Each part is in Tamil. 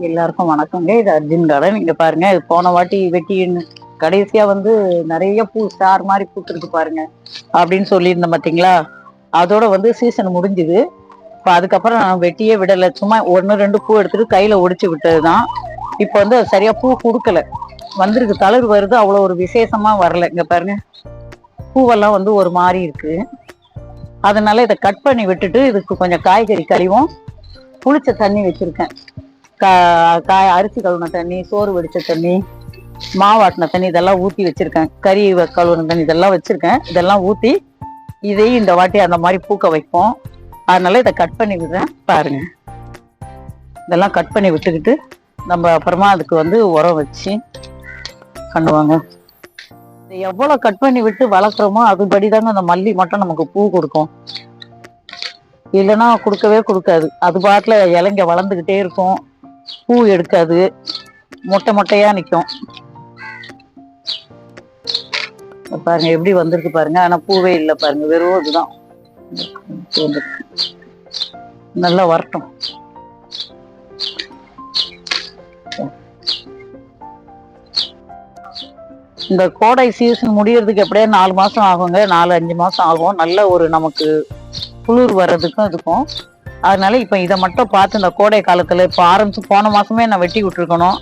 எல்லாருக்கும் வணக்கங்க. இது அர்ஜுன் கார்டன் இங்க பாருங்க இது போன வாட்டி வெட்டி கடைசியா வந்து நிறைய பூ ஸ்டார் மாதிரி பூத்துருக்கு பாருங்க. அப்படின்னு சொல்லியிருந்தேன் பாத்தீங்களா? அதோட வந்து சீசன் முடிஞ்சுது. இப்போ அதுக்கப்புறம் நான் வெட்டியே விடலை. சும்மா ஒன்று ரெண்டு பூ எடுத்துட்டு கையில ஒடிச்சு விட்டதுதான். இப்போ வந்து அது சரியா பூ கொடுக்கல. வந்திருக்கு. தளர் வருது. அவ்வளோ ஒரு விசேஷமா வரல. இங்க பாருங்க. பூவெல்லாம் வந்து ஒரு மாதிரி இருக்கு. அதனால இதை கட் பண்ணி விட்டுட்டு இதுக்கு கொஞ்சம் காய்கறி கழிவும். புளிச்ச தண்ணி வச்சிருக்கேன். காய் அரிசி கழுவுன தண்ணி சோறு வடிச்ச தண்ணி மாவாட்டின தண்ணி இதெல்லாம் ஊற்றி வச்சிருக்கேன். கறி கழுவுன தண்ணி இதெல்லாம் வச்சிருக்கேன். இதெல்லாம் ஊற்றி இதையும் இந்த வாட்டி அந்த மாதிரி பூக்க வைப்போம். அதனால இதை கட் பண்ணி விடுறேன். பாருங்க. இதெல்லாம் கட் பண்ணி விட்டுக்கிட்டு நம்ம அப்புறமா அதுக்கு வந்து உரம் வச்சு பண்ணுவாங்க. இதை கட் பண்ணி விட்டு வளர்க்குறோமோ அதுபடி தாங்க அந்த மல்லி மட்டும் நமக்கு பூ கொடுக்கும். இல்லைன்னா கொடுக்கவே கொடுக்காது. அது பாட்டில் இலைங்க வளர்ந்துக்கிட்டே இருக்கும். பூ எடுக்காது மொட்டை மொட்டையா நிக்கும். பாருங்க எப்படி வந்திருக்கு பாருங்க. ஆனா பூவே இல்லை பாருங்க வெறும் இதுதான். நல்லா வரட்டும். இந்த கோடை சீசன் முடியறதுக்கு எப்படியே நாலு மாசம் ஆகுங்க நாலு அஞ்சு மாசம் ஆகும். நல்ல ஒரு நமக்கு குளிர் வர்றதுக்கும் இதுக்கும். அதனால இப்போ இதை மட்டும் பார்த்து இந்த கோடை காலத்தில் இப்போ ஆரம்பிச்சு போன மாதமே நான் வெட்டி விட்டுருக்கணும்.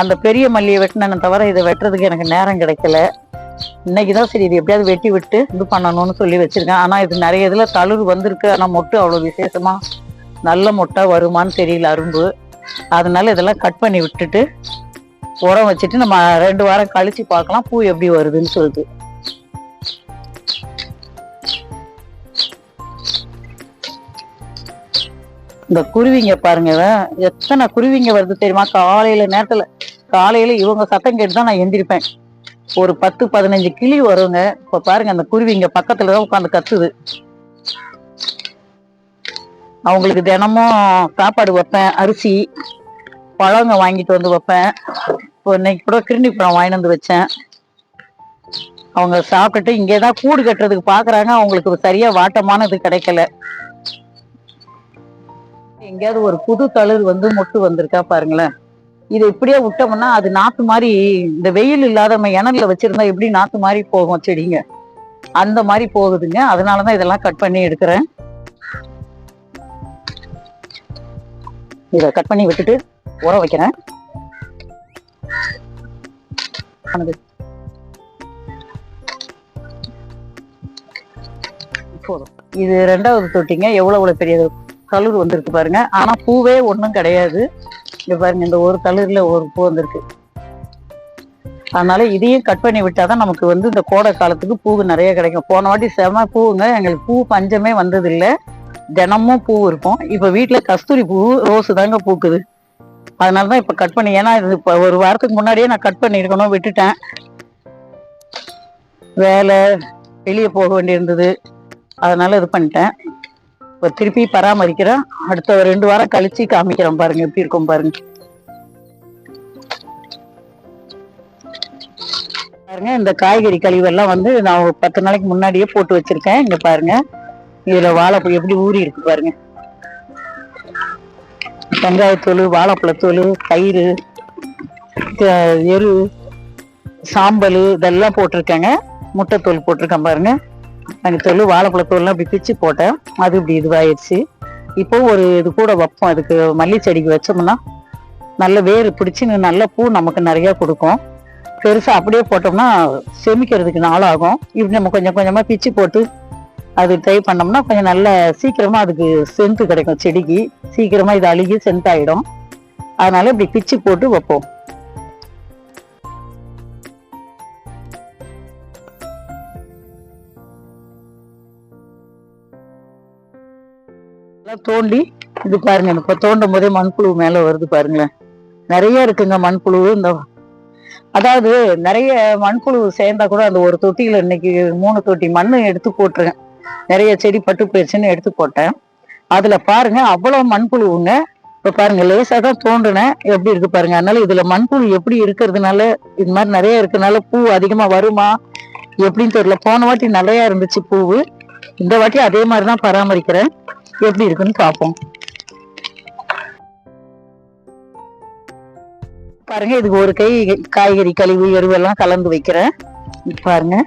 அந்த பெரிய மல்லியை வெட்டினேன்னு தவிர இதை வெட்டுறதுக்கு எனக்கு நேரம் கிடைக்கல. இன்னைக்குதான் சரி இது எப்படியாவது வெட்டி விட்டு இது பண்ணணும்னு சொல்லி வச்சுருக்கேன். ஆனால் இது நிறைய இதில் தளிர் வந்திருக்கு. ஆனால் மொட்டு அவ்வளோ விசேஷமாக நல்ல மொட்டை வருமான்னு தெரியல அரும்பு. அதனால இதெல்லாம் கட் பண்ணி விட்டுட்டு உரம் வச்சுட்டு நம்ம ரெண்டு வாரம் கழித்து பார்க்கலாம். பூ எப்படி வருதுன்னு சொல்லிட்டு. இந்த குருவிங்க பாருங்க எத்தனை குருவிங்க வருது தெரியுமா? காலையில நேரத்துல காலையில இவங்க சத்தம் கேட்டு தான் நான் எந்திரிப்பேன். ஒரு பத்து பதினஞ்சு கிளி வருங்க. இப்ப பாருங்க அந்த குருவிங்க பக்கத்துல தான் உட்காந்து கத்துது. அவங்களுக்கு தினமும் சாப்பாடு வைப்பேன் அரிசி பழங்க வாங்கிட்டு வந்து வைப்பேன். இப்போ இன்னைக்கு கூட கிருணி பழம் வாங்கிட்டு வந்து வச்சேன். அவங்க சாப்பிட்டுட்டு இங்கே தான் கூடு கட்டுறதுக்கு பாக்குறாங்க. அவங்களுக்கு சரியா வாட்டமான இது கிடைக்கல. எங்கேயாவது ஒரு புது தளிர் வந்து மொட்டு வந்திருக்கா பாருங்களேன். இது இப்படியே விட்டோம்னா அது நாத்து மாதிரி இந்த வெயில் இல்லாத நம்ம இணல்ல வச்சிருந்தா எப்படி நாத்து மாதிரி போகும் செடிங்க. அந்த மாதிரி போகுதுங்க. அதனாலதான் இதெல்லாம் கட் பண்ணி எடுக்கிறேன். இதை கட் பண்ணி விட்டுட்டு உரம் வைக்கிறேன். போதும். இது ரெண்டாவது தொட்டிங்க. எவ்வளவு எவ்வளவு பெரிய கலர் வந்திருக்கு பாருங்க. ஆனா பூவே ஒன்றும் கிடையாது. இங்க பாருங்க இந்த ஒரு கலர்ல ஒரு பூ வந்திருக்கு. அதனால இதையும் கட் பண்ணி விட்டாதான் நமக்கு வந்து இந்த கோடை காலத்துக்கு பூ நிறைய கிடைக்கும். போன வாட்டி செம பூவுங்க எங்களுக்கு பூ பஞ்சமே வந்தது இல்லை தினமும் பூ இருக்கும். இப்ப வீட்டுல கஸ்தூரி பூ ரோஸ் தாங்க பூக்குது. அதனாலதான் இப்ப கட் பண்ணி ஏன்னா இது இப்போ ஒரு வாரத்துக்கு முன்னாடியே நான் கட் பண்ணிருக்கணும் விட்டுட்டேன். வேலை வெளியே போக வேண்டியிருந்தது. அதனால இது பண்ணிட்டேன். இப்போ திருப்பி பராமரிக்கிறேன். அடுத்த ஒரு ரெண்டு வாரம் கழிச்சு காமிக்கிறேன் பாருங்க எப்படி இருக்கும் பாருங்க. பாருங்க இந்த காய்கறி கழிவெல்லாம் வந்து நான் ஒரு பத்து நாளைக்கு முன்னாடியே போட்டு வச்சிருக்கேன். இங்க பாருங்க இதுல வாழைப்பூ எப்படி ஊறி இருக்கு பாருங்க. வெங்காயத்தோல் வாழைப்பழத்தோல் தயிர் எரு சாம்பல் இதெல்லாம் போட்டிருக்கேங்க. முட்டைத்தோல் போட்டிருக்கேன் பாருங்க. தூள் வாழைப்பழத்தூள்லாம் இப்படி பிச்சு போட்டேன். அது இப்படி இதுவாயிடுச்சு இப்போ ஒரு இது கூட வைப்போம். அதுக்கு மல்லி செடிக்கு வச்சோம்னா நல்ல வேர் பிடிச்சி நல்ல பூ நமக்கு நிறையா கொடுக்கும். பெருசாக அப்படியே போட்டோம்னா செமிக்கிறதுக்கு நாள் ஆகும் இப்படி நம்ம கொஞ்சம் கொஞ்சமாக பிச்சு போட்டு அது ட்ரை பண்ணோம்னா கொஞ்சம் நல்ல சீக்கிரமாக அதுக்கு சென்ட் கிடைக்கும் செடிக்கு. சீக்கிரமாக இது அழுகி சென்ட் ஆகிடும் அதனால இப்படி பிச்சு போட்டு வைப்போம். தோண்டி இது பாருங்க இப்ப தோண்டும் போதே மண்புழு மேல வருது பாருங்களேன். நிறைய இருக்குங்க மண்புழு இந்த அதாவது நிறைய மண்புழு சேர்ந்தா கூட அந்த ஒரு தொட்டியில இன்னைக்கு மூணு தொட்டி மண்ணு எடுத்து போட்டுருக்கேன். நிறைய செடி பட்டு போயிடுச்சுன்னு எடுத்து போட்டேன். அதுல பாருங்க அவ்வளவு மண்புழுவுங்க இப்ப பாருங்க லேசா தான் தோண்டுனேன் எப்படி இருக்கு பாருங்க அதனால இதுல மண்புழு எப்படி இருக்கிறதுனால இது மாதிரி நிறைய இருக்கனால பூ அதிகமா வருமா? எப்படின்னு தெரியல. போன வாட்டி நிறைய இருந்துச்சு பூவு. இந்த வாட்டி அதே மாதிரி தான் பராமரிக்கிறேன். எப்படி இருக்குன்னு பார்ப்போம். பாருங்க இதுக்கு ஒரு கை காய்கறி கழிவு எருவெல்லாம் கலந்து வைக்கிறேன். பாருங்க.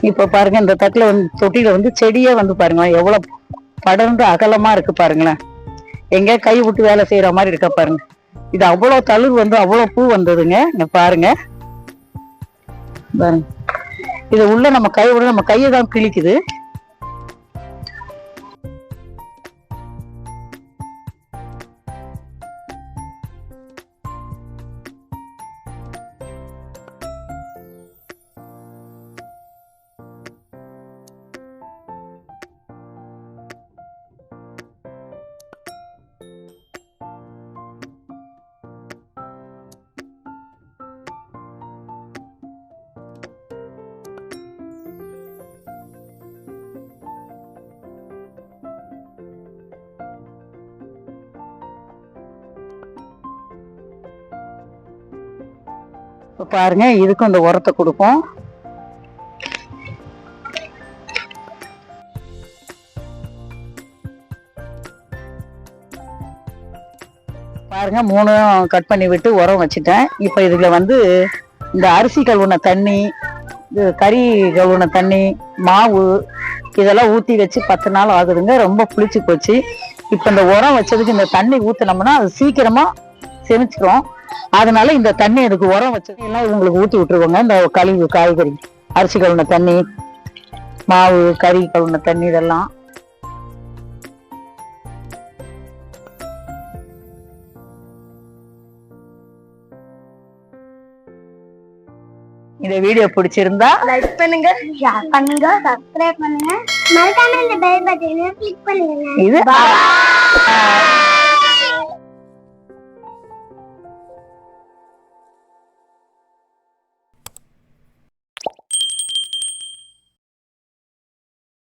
இப்ப பாருங்க இந்த தட்டுல வந்து தொட்டியில வந்து செடியே வந்து பாருங்க எவ்வளவு படர்ந்து அகலமா இருக்கு பாருங்களேன். எங்க கை விட்டு வேலை செய்யற மாதிரி இருக்க பாருங்க. இது அவ்வளவு தளிர் வந்து அவ்வளவு பூ வந்ததுங்க. இங்க பாருங்க. பாருங்க. இது உள்ள நம்ம கை விட நம்ம கையை தான் கிழிக்குது. இப்போ பாருங்க இதுக்கும் இந்த உரத்தை கொடுப்போம். பாருங்க மூணும் கட் பண்ணி விட்டு உரம் வச்சுட்டேன். இப்போ இதில் வந்து இந்த அரிசி கழுவுன தண்ணி இது கறி கழுவுன தண்ணி மாவு இதெல்லாம் ஊற்றி வச்சு பத்து நாள் ஆகுதுங்க. ரொம்ப புளிச்சு போச்சு. இப்போ இந்த உரம் வச்சதுக்கு இந்த தண்ணி ஊற்றினோம்னா அது சீக்கிரமாக செமிச்சிரும். அதனால இந்த தண்ணி இதுக்கு உரம் வச்சது எல்லாம் இவங்களுக்கு ஊத்தி விட்டுருவாங்க. இந்த கழிவு காய்கறி அரிசி கழுவுன தண்ணி மாவு கறி கழுவுன தண்ணி இதெல்லாம். இந்த வீடியோ பிடிச்சிருந்தா லைக் பண்ணுங்க ஷேர் பண்ணுங்க சப்ஸ்கிரைப் பண்ணுங்க. மறக்காம இந்த பெல் பட்டனை கிளிக் பண்ணுங்க. இது